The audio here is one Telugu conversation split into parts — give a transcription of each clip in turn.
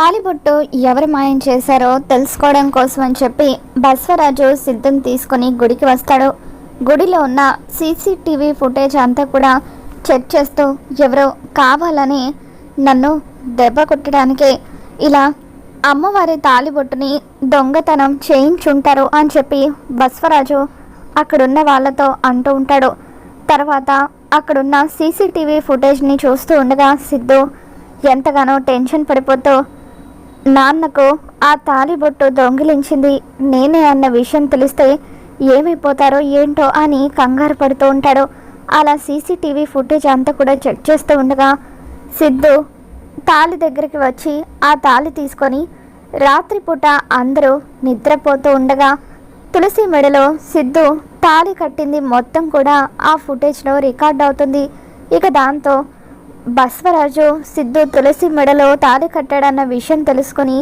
తాలిబొట్టు ఎవరు మాయం చేశారో తెలుసుకోవడం కోసం అని చెప్పి బస్వరాజు సిద్ధం తీసుకొని గుడికి వస్తాడు. గుడిలో ఉన్న సీసీటీవీ ఫుటేజ్ అంతా కూడా చెక్ చేస్తూ ఎవరో కావాలని నన్ను దెబ్బ కొట్టడానికే ఇలా అమ్మవారి తాలిబొట్టుని దొంగతనం చేయించుంటారు అని చెప్పి బస్వరాజు అక్కడున్న వాళ్ళతో అంటూ ఉంటాడు. తర్వాత అక్కడున్న సీసీటీవీ ఫుటేజ్ని చూస్తూ ఉండగా సిద్ధు ఎంతగానో టెన్షన్ పడిపోతూ నాన్నకు ఆ తాలిబొట్టు దొంగిలించింది. నేనే అన్న విషయం తెలిస్తే ఏమైపోతారో ఏంటో అని కంగారు పడుతూ ఉంటాడు. అలా సీసీటీవీ ఫుటేజ్ అంతా కూడా చెక్ చేస్తూ ఉండగా సిద్ధు తాళి దగ్గరికి వచ్చి ఆ తాళి తీసుకొని రాత్రిపూట అందరూ నిద్రపోతూ ఉండగా తులసి మెడలో సిద్ధు తాళి కట్టింది మొత్తం కూడా ఆ ఫుటేజ్లో రికార్డ్ అవుతుంది. ఇక దాంతో బస్వరాజు సిద్ధు తులసి మెడలో తాళి కట్టాడన్న విషయం తెలుసుకొని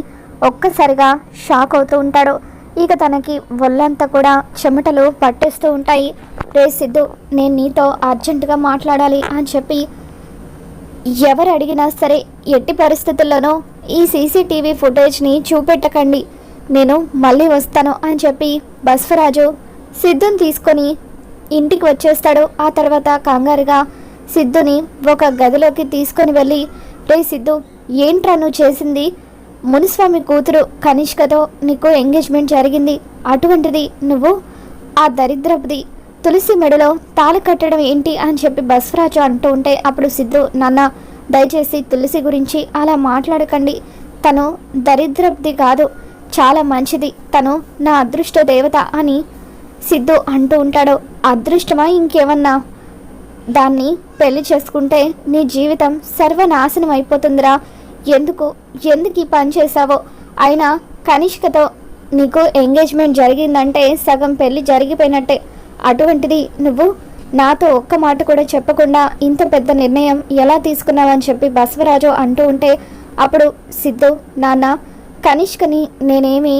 ఒక్కసారిగా షాక్ అవుతూ ఉంటాడు. ఇక తనకి ఒళ్ళంతా కూడా చెమటలు పట్టేస్తూ ఉంటాయి. రే సిద్ధు నేను నీతో అర్జెంటుగా మాట్లాడాలి అని చెప్పి ఎవరు అడిగినా సరే ఎట్టి పరిస్థితుల్లోనూ ఈ సీసీటీవీ ఫుటేజ్ని చూపెట్టకండి. నేను మళ్ళీ వస్తాను అని చెప్పి బస్వరాజు సిద్ధుని తీసుకొని ఇంటికి వచ్చేస్తాడు. ఆ తర్వాత కంగారుగా సిద్ధుని ఒక గదిలోకి తీసుకొని వెళ్ళి రే సిద్ధు ఏంట్రా నువ్వు చేసింది? మునిస్వామి కూతురు కనిష్కతో నీకు ఎంగేజ్మెంట్ జరిగింది. అటువంటిది నువ్వు? ఆ దరిద్రపుది తులసి మెడలో తాళి కట్టడం ఏంటి అని చెప్పి బస్వరాజు అంటూ ఉంటే అప్పుడు సిద్ధు నాన్న దయచేసి తులసి గురించి అలా మాట్లాడకండి. తను దరిద్రపుది కాదు చాలా మంచిది. తను నా అదృష్ట దేవత అని సిద్ధు అంటూ ఉంటాడు. అదృష్టమా ఇంకేమన్నా? దాన్ని పెళ్ళి చేసుకుంటే నీ జీవితం సర్వనాశనం అయిపోతుందిరా. ఎందుకు? ఎందుకు ఈ పని చేశావో? అయినా కనిష్కతో నీకు ఎంగేజ్మెంట్ జరిగిందంటే సగం పెళ్ళి జరిగిపోయినట్టే. అటువంటిది నువ్వు నాతో ఒక్క మాట కూడా చెప్పకుండా ఇంత పెద్ద నిర్ణయం ఎలా తీసుకున్నావని చెప్పి బసవరాజు అంటూ ఉంటే అప్పుడు సిద్ధు నాన్న కనిష్కని నేనేమి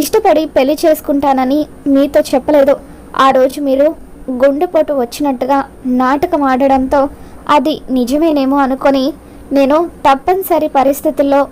ఇష్టపడి పెళ్ళి చేసుకుంటానని మీతో చెప్పలేదు. ఆ రోజు మీరు గుండెపోటు వచ్చినట్టుగా నాటకం ఆడడంతో అది నిజమేనేమో అనుకొని నేను తప్పనిసరి పరిస్థితుల్లో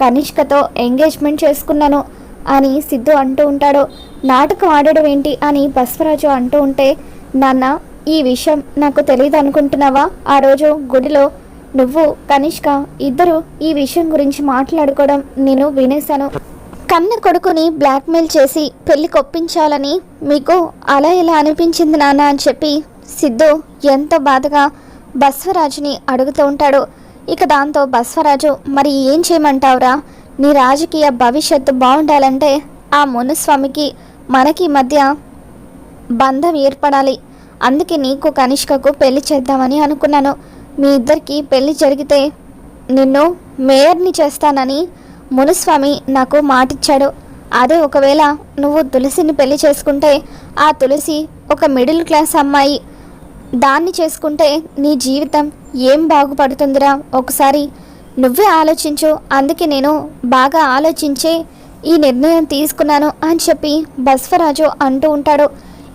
కనిష్కతో ఎంగేజ్మెంట్ చేసుకున్నాను అని సిద్ధు అంటూ ఉంటాడు. నాటకం ఆడడం ఏంటి అని బస్వరాజు అంటూ ఉంటే నాన్న ఈ విషయం నాకు తెలియదు అనుకుంటున్నావా? ఆ రోజు గుడిలో నువ్వు కనిష్క ఇద్దరు ఈ విషయం గురించి మాట్లాడుకోవడం నేను వినేశాను. కన్న కొడుకుని బ్లాక్మెయిల్ చేసి పెళ్ళి కొప్పించాలని మీకు అలా ఇలా అనిపించింది నాన్న అని చెప్పి సిద్ధు ఎంతో బాధగా బస్వరాజుని అడుగుతూ ఉంటాడు. ఇక దాంతో బస్వరాజు మరి ఏం చేయమంటావురా? నీ రాజకీయ భవిష్యత్తు బాగుండాలంటే ఆ మునుస్వామికి మనకి మధ్య బంధం ఏర్పడాలి. అందుకే నీకు కనిష్కకు పెళ్ళి చేద్దామని అనుకున్నాను. మీ ఇద్దరికి పెళ్ళి జరిగితే నిన్ను మేయర్ని చేస్తానని మునుస్వామి నాకు మాటిచ్చాడు. అదే ఒకవేళ నువ్వు తులసిని పెళ్ళి చేసుకుంటే ఆ తులసి ఒక మిడిల్ క్లాస్ అమ్మాయి. దాన్ని చేసుకుంటే నీ జీవితం ఏం బాగుపడుతుందిరా? ఒకసారి నువ్వే ఆలోచించు. అందుకే నేను బాగా ఆలోచించే ఈ నిర్ణయం తీసుకున్నాను అని చెప్పి బస్వరాజు అంటూ ఉంటాడు.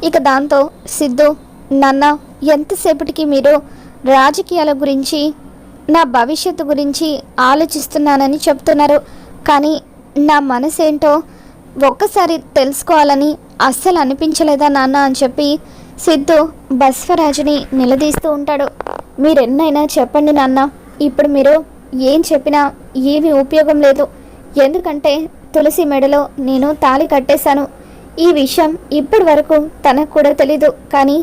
ఇక దాంతో సిద్ధు నాన్న ఎంతసేపటికి మీరు రాజకీయాల గురించి నా భవిష్యత్తు గురించి ఆలోచిస్తున్నానని చెప్తున్నారు. కానీ నా మనసేంటో ఒక్కసారి తెలుసుకోవాలని అస్సలు అనిపించలేదా నాన్న అని చెప్పి సిద్ధు బస్వరాజుని నిలదీస్తూ ఉంటాడు. మీరెన్నైనా చెప్పండి నాన్న ఇప్పుడు మీరు ఏం చెప్పినా ఏమీ ఉపయోగం లేదు. ఎందుకంటే తులసి మెడలో నేను తాళి కట్టేశాను. ఈ విషయం ఇప్పటి వరకు తనకు కూడా తెలీదు. కానీ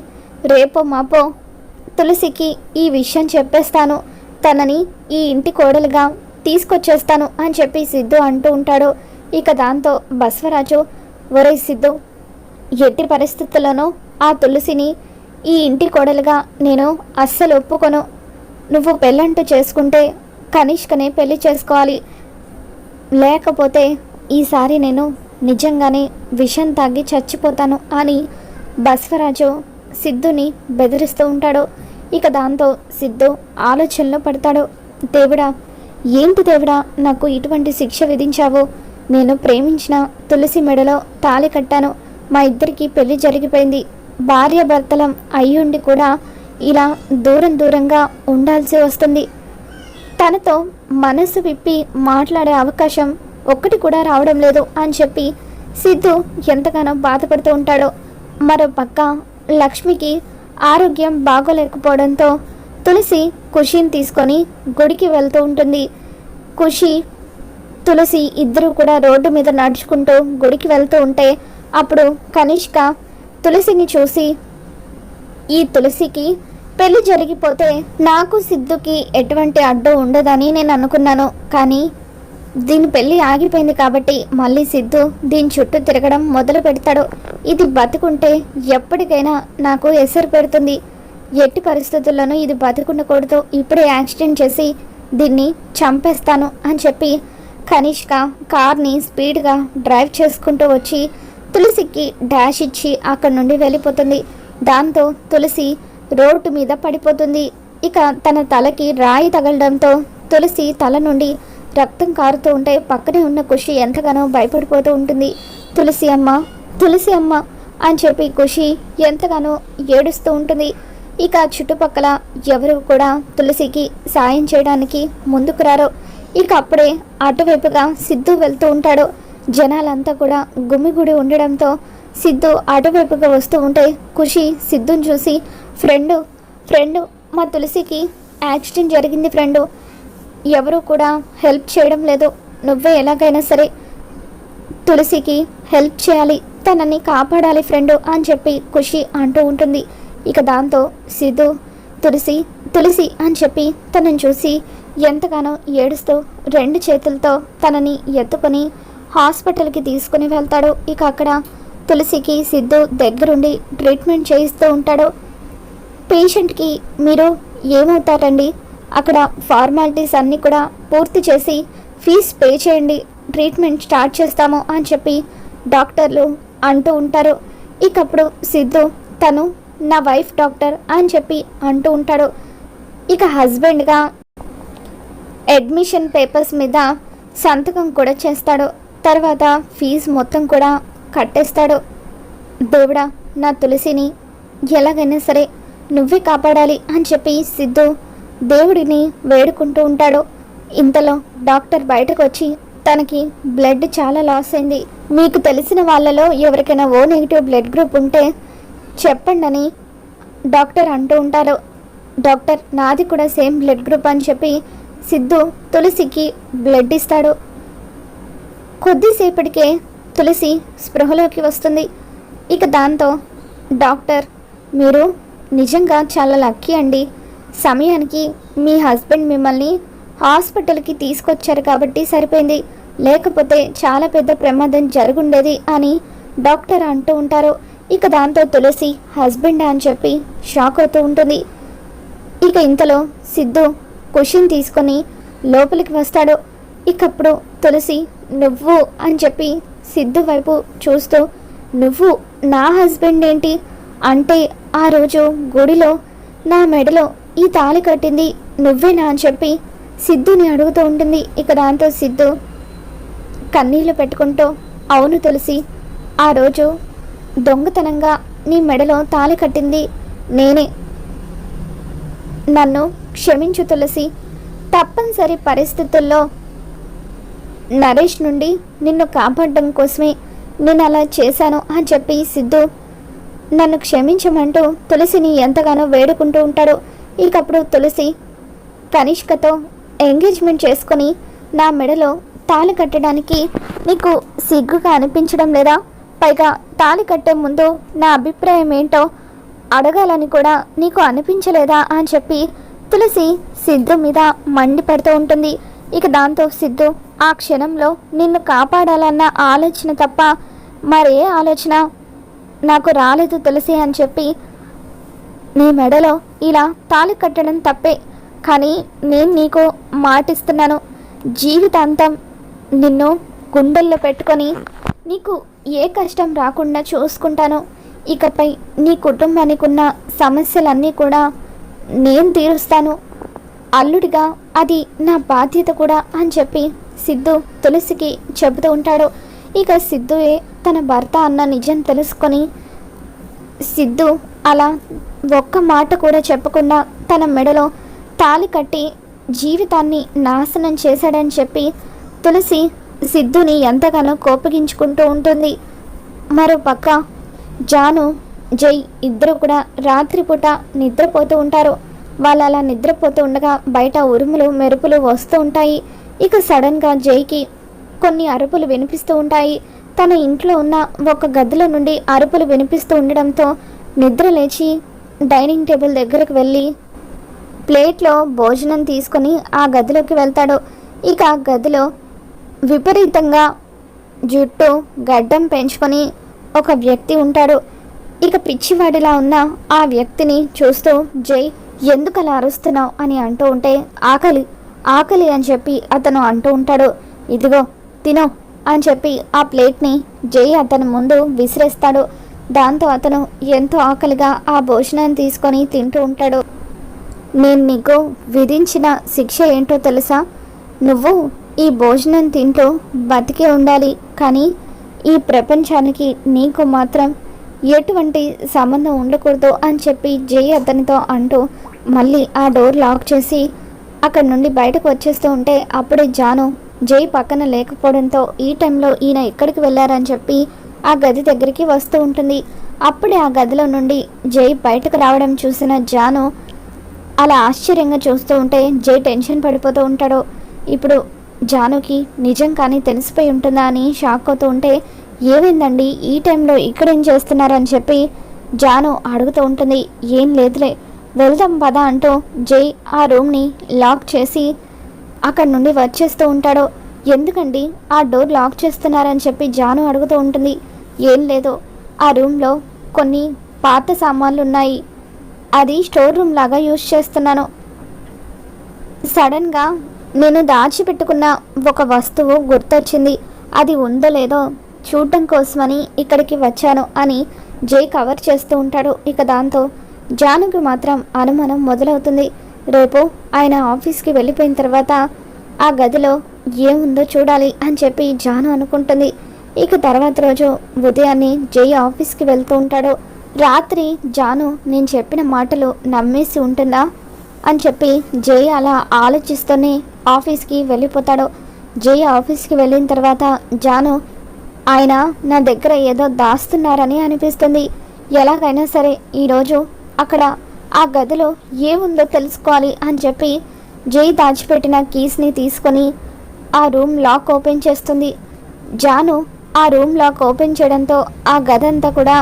రేపో మాపో తులసికి ఈ విషయం చెప్పేస్తాను. తనని ఈ ఇంటి కోడలుగా తీసుకొచ్చేస్తాను అని చెప్పి సిద్ధు అంటూ ఉంటాడు. ఇక దాంతో బస్వరాజు ఒరే సిద్ధు ఎట్టి పరిస్థితుల్లోనూ ఆ తులసిని ఈ ఇంటి కోడలుగా నేను అస్సలు ఒప్పుకొను. నువ్వు పెళ్ళంటూ చేసుకుంటే కనిష్కనే పెళ్ళి చేసుకోవాలి. లేకపోతే ఈసారి నేను నిజంగానే విషం తాగి చచ్చిపోతాను అని బస్వరాజు సిద్ధుని బెదిరిస్తూ ఉంటాడు. ఇక దాంతో సిద్ధు ఆలోచనలో పడతాడు. దేవుడా ఏంటి దేవుడా నాకు ఇటువంటి శిక్ష విధించావు? నేను ప్రేమించిన తులసి మెడలో తాళి కట్టాను. మా ఇద్దరికి పెళ్ళి జరిగిపోయింది. భార్యాభర్తలం అయ్యుండి కూడా ఇలా దూరం దూరంగా ఉండాల్సి వస్తుంది. తనతో మనసు విప్పి మాట్లాడే అవకాశం ఒక్కటి కూడా రావడం లేదు అని చెప్పి సిద్ధు ఎంతగానో బాధపడుతూ ఉంటాడు. మరో పక్క లక్ష్మికి ఆరోగ్యం బాగోలేకపోవడంతో తులసి ఖుషిని తీసుకొని గుడికి వెళ్తూ ఉంటుంది. ఖుషి తులసి ఇద్దరు కూడా రోడ్డు మీద నడుచుకుంటూ గుడికి వెళ్తూ ఉంటే అప్పుడు కనిష్క తులసిని చూసి ఈ తులసికి పెళ్ళి జరిగిపోతే నాకు సిద్ధుకి ఎటువంటి అడ్డు ఉండదని నేను అనుకున్నాను. కానీ దీని పెళ్ళి ఆగిపోయింది కాబట్టి మళ్ళీ సిద్ధు దీని చుట్టూ తిరగడం మొదలు పెడతాడు ఇది బతుకుంటే ఎప్పటికైనా నాకు ఎసరు పెడుతుంది. ఎట్టి పరిస్థితుల్లోనూ ఇది బతుకుండకూడదు. ఇప్పుడే యాక్సిడెంట్ చేసి దీన్ని చంపేస్తాను అని చెప్పి కనిష్క కార్ని స్పీడ్గా డ్రైవ్ చేసుకుంటూ వచ్చి తులసికి డాష్ ఇచ్చి అక్కడి నుండి వెళ్ళిపోతుంది. దాంతో తులసి రోడ్డు మీద పడిపోతుంది. ఇక తన తలకి రాయి తగలడంతో తులసి తల నుండి రక్తం కారుతూ ఉంటే పక్కనే ఉన్న ఖుషి ఎంతగానో భయపడిపోతూ ఉంటుంది. తులసి అమ్మ తులసి అమ్మ అని చెప్పి ఖుషి ఎంతగానో ఏడుస్తూ ఉంటుంది. ఇక చుట్టుపక్కల ఎవరు కూడా తులసికి సాయం చేయడానికి ముందుకు రారో. ఇక అప్పుడే అటువైపుగా సిద్ధు వెళ్తూ ఉంటాడు. జనాలంతా కూడా గుమిగుడి ఉండడంతో సిద్ధు అటువైపుగా వస్తూ ఉంటే ఖుషి సిద్ధుని చూసి ఫ్రెండు ఫ్రెండు మా తులసికి యాక్సిడెంట్ జరిగింది ఫ్రెండు. ఎవరు కూడా హెల్ప్ చేయడం లేదు. నువ్వే ఎలాగైనా సరే తులసికి హెల్ప్ చేయాలి. తనని కాపాడాలి ఫ్రెండు అని చెప్పి ఖుషి అంటూ ఉంటుంది. ఇక దాంతో సిద్ధు తులసి తులసి అని చెప్పి తనని చూసి ఎంతగానో ఏడుస్తూ రెండు చేతులతో తనని ఎత్తుకొని హాస్పిటల్కి తీసుకుని వెళ్తాడు. ఇక అక్కడ తులసికి సిద్ధు దగ్గరుండి ట్రీట్మెంట్ చేయిస్తూ ఉంటాడు. పేషెంట్కి మీరు ఏమవుతారండి? అక్కడ ఫార్మాలిటీస్ అన్నీ కూడా పూర్తి చేసి ఫీజ్ పే చేయండి. ట్రీట్మెంట్ స్టార్ట్ చేస్తాము అని చెప్పి డాక్టర్లు అంటూ ఉంటారు. ఇకప్పుడు సిద్ధు తను నా వైఫ్ డాక్టర్ అని చెప్పి అంటూ ఉంటాడు. ఇక హస్బెండ్గా అడ్మిషన్ పేపర్స్ మీద సంతకం కూడా చేస్తాడు. తర్వాత ఫీజు మొత్తం కూడా కట్టేస్తాడు. దేవుడా నా తులసిని ఎలాగైనా సరే నువ్వే కాపాడాలి అని చెప్పి సిద్ధు దేవుడిని వేడుకుంటూ ఉంటాడు. ఇంతలో డాక్టర్ బయటకు వచ్చి తనకి బ్లడ్ చాలా లాస్ అయింది. మీకు తెలిసిన వాళ్ళలో ఎవరికైనా ఓ నెగిటివ్ బ్లడ్ గ్రూప్ ఉంటే చెప్పండి అని డాక్టర్ అంటూ ఉంటారు. డాక్టర్ నాది కూడా సేమ్ బ్లడ్ గ్రూప్ అని చెప్పి సిద్ధు తులసికి బ్లడ్ ఇస్తాడు. కొద్దిసేపటికే తులసి స్పృహలోకి వస్తుంది. ఇక దాంతో డాక్టర్ మీరు నిజంగా చాలా లక్కీ అండి. సమయానికి మీ హస్బెండ్ మిమ్మల్ని హాస్పిటల్కి తీసుకొచ్చారు కాబట్టి సరిపోయింది. లేకపోతే చాలా పెద్ద ప్రమాదం జరుగుండేది అని డాక్టర్ అంటూ ఉంటారు. ఇక దాంతో తులసి హస్బెండ్ అని చెప్పి షాక్ అవుతూ ఉంటుంది. ఇక ఇంతలో సిద్ధు క్వశ్చన్ తీసుకొని లోపలికి వస్తాడు. ఇకప్పుడు తులసి నువ్వు అని చెప్పి సిద్ధు వైపు చూస్తూ నువ్వు నా హస్బెండ్ ఏంటి? అంటే ఆ రోజు గుడిలో నా మెడలో ఈ తాళి కట్టింది నువ్వేనా? అని చెప్పి సిద్ధుని అడుగుతూ ఉంటుంది. ఇక దాంతో సిద్ధు కన్నీళ్ళు పెట్టుకుంటూ అవును తులసి ఆ రోజు దొంగతనంగా నీ మెడలో తాళి కట్టింది నేనే. నన్ను క్షమించు తులసి. తప్పనిసరి పరిస్థితుల్లో నరేష్ నుండి నిన్ను కాపాడడం కోసమే నేను అలా చేశాను అని చెప్పి సిద్ధు నన్ను క్షమించమంటూ తులసిని ఎంతగానో వేడుకుంటూ ఉంటాడు. ఇకప్పుడు తులసి కనిష్కతో ఎంగేజ్మెంట్ చేసుకొని నా మెడలో తాళి కట్టడానికి నీకు సిగ్గుగా అనిపించడం లేదా? పైగా తాళి కట్టే ముందు నా అభిప్రాయం ఏంటో అడగాలని కూడా నీకు అనిపించలేదా అని చెప్పి తులసి సిద్ధు మీద మండిపడుతూ ఉంటుంది. ఇక దాంతో సిద్ధు ఆ క్షణంలో నిన్ను కాపాడాలన్న ఆలోచన తప్ప మరే ఆలోచన నాకు రాలేదు తులసి అని చెప్పి నీ మెడలో ఇలా తాళి కట్టడం తప్పే. కానీ నేను నీకు మాటిస్తున్నాను. జీవితాంతం నిన్ను గుండెల్లో పెట్టుకొని నీకు ఏ కష్టం రాకుండా చూసుకుంటాను. ఇకపై నీ కుటుంబానికి ఉన్న సమస్యలన్నీ కూడా నేను తీరుస్తాను. అల్లుడిగా అది నా బాధ్యత కూడా అని చెప్పి సిద్ధు తులసికి చెబుతూ ఉంటాడు. ఇక సిద్ధుయే తన భర్త అన్న నిజం తెలుసుకొని సిద్ధు అలా ఒక్క మాట కూడా చెప్పకుండా తన మెడలో తాళి కట్టి జీవితాన్ని నాశనం చేశాడని చెప్పి తులసి సిద్ధుని ఎంతగానో కోపగించుకుంటూ ఉంటుంది. మరో పక్క జాను జై ఇద్దరు కూడా రాత్రిపూట నిద్రపోతూ ఉంటారు. వాళ్ళు అలా నిద్రపోతూ ఉండగా బయట ఉరుములు మెరుపులు వస్తూ ఉంటాయి. ఇక సడన్గా జైకి కొన్ని అరుపులు వినిపిస్తూ ఉంటాయి. తన ఇంట్లో ఉన్న ఒక గదిలో నుండి అరుపులు వినిపిస్తూ ఉండడంతో నిద్ర లేచి డైనింగ్ టేబుల్ దగ్గరకు వెళ్ళి ప్లేట్లో భోజనం తీసుకొని ఆ గదిలోకి వెళ్తాడు. ఇక ఆ గదిలో విపరీతంగా జుట్టు గడ్డం పెంచుకొని ఒక వ్యక్తి ఉంటాడు. ఇక పిచ్చివాడిలా ఉన్న ఆ వ్యక్తిని చూస్తూ జై ఎందుకు అలా అరుస్తున్నావు? అని అంటూ ఉంటే ఆకలి ఆకలి అని చెప్పి అతను అంటూ ఉంటాడు. ఇదిగో తినో అని చెప్పి ఆ ప్లేట్ని జై అతని ముందు విసిరేస్తాడు. దాంతో అతను ఎంతో ఆకలిగా ఆ భోజనాన్ని తీసుకొని తింటూ ఉంటాడు. నేను నీకు విధించిన శిక్ష ఏంటో తెలుసా? నువ్వు ఈ భోజనం తింటూ బతికే ఉండాలి కానీ ఈ ప్రపంచానికి నీకు మాత్రం ఎటువంటి సంబంధం ఉండకూడదు అని చెప్పి జై అతనితో అంటూ మళ్ళీ ఆ డోర్ లాక్ చేసి అక్కడ నుండి బయటకు వచ్చేస్తూ ఉంటే అప్పుడే జాను జై పక్కన లేకపోవడంతో ఈ టైంలో ఈయన ఎక్కడికి వెళ్ళారని చెప్పి ఆ గది దగ్గరికి వస్తూ ఉంటుంది. అప్పుడే ఆ గదిలో నుండి జై బయటకు రావడం చూసిన జాను అలా ఆశ్చర్యంగా చూస్తూ ఉంటే జై టెన్షన్ పడిపోతూ ఉంటాడు. ఇప్పుడు జానుకి నిజం కానీ తెలిసిపోయి ఉంటుందా అని షాక్ అవుతూ ఉంటే ఏమైందండి? ఈ టైంలో ఇక్కడేం చేస్తున్నారని చెప్పి జాను అడుగుతూ ఉంటుంది. ఏం లేదులే. వెళ్దాం పద అంటూ జై ఆ రూమ్ని లాక్ చేసి అక్కడి నుండి వచ్చేస్తూ ఉంటాడు. ఎందుకండి? ఆ డోర్ లాక్ చేస్తున్నారని చెప్పి జాను అడుగుతూ ఉంటుంది. ఏం లేదు. ఆ రూమ్లో కొన్ని పాత సామాన్లు ఉన్నాయి అది స్టోర్ రూమ్ లాగా యూజ్ చేస్తున్నాను. సడన్గా నేను దాచిపెట్టుకున్న ఒక వస్తువు గుర్తొచ్చింది. అది ఉందో లేదో చూడటం కోసమని ఇక్కడికి వచ్చాను అని జై కవర్ చేస్తూ ఉంటాడు. ఇక దాంతో జానుకి మాత్రం అనుమానం మొదలవుతుంది. రేపు ఆయన ఆఫీస్కి వెళ్ళిపోయిన తర్వాత ఆ గదిలో ఏముందో చూడాలి అని చెప్పి జాను అనుకుంటుంది. ఇక తర్వాత రోజు ఉదయాన్నే జై ఆఫీస్కి వెళ్తూ ఉంటాడు. రాత్రి జాను నేను చెప్పిన మాటలు నమ్మేసి ఉంటుందా అని చెప్పి జై అలా ఆలోచిస్తూనే ఆఫీస్కి వెళ్ళిపోతాడు. జై ఆఫీస్కి వెళ్ళిన తర్వాత జాను ఆయన నా దగ్గర ఏదో దాస్తున్నారని అనిపిస్తుంది. ఎలాగైనా సరే ఈరోజు అక్కడ ఆ గదిలో ఏముందో తెలుసుకోవాలి అని చెప్పి జై దాచిపెట్టిన కీస్ని తీసుకొని ఆ రూమ్ లాక్ ఓపెన్ చేస్తుంది. జాను ఆ రూమ్ లాక్ ఓపెన్ చేయడంతో ఆ గదంతా కూడా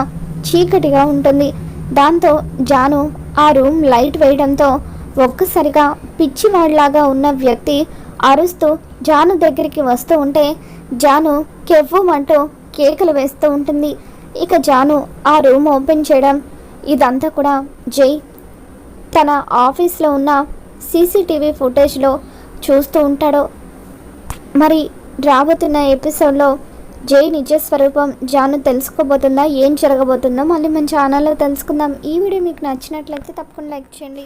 చీకటిగా ఉంటుంది. దాంతో జాను ఆ రూమ్ లైట్ వేయడంతో ఒక్కసారిగా పిచ్చివాడిలాగా ఉన్న వ్యక్తి అరుస్తూ జాను దగ్గరికి వస్తూ ఉంటే జాను కెవ్వమంటూ కేకలు వేస్తూ ఉంటుంది. ఇక జాను ఆ రూమ్ ఓపెన్ చేయడం ఇదంతా కూడా జై. తన ఆఫీస్లో ఉన్న సీసీటీవీ ఫుటేజ్లో చూస్తూ ఉంటాడు. మరి రాబోతున్న ఎపిసోడ్లో జై నిజ స్వరూపం జాను తెలుసుకోబోతుందా ఏం జరగబోతుందో మళ్ళీ మన ఛానల్లో తెలుసుకుందాం. ఈ వీడియో మీకు నచ్చినట్లయితే తప్పకుండా లైక్ చేయండి.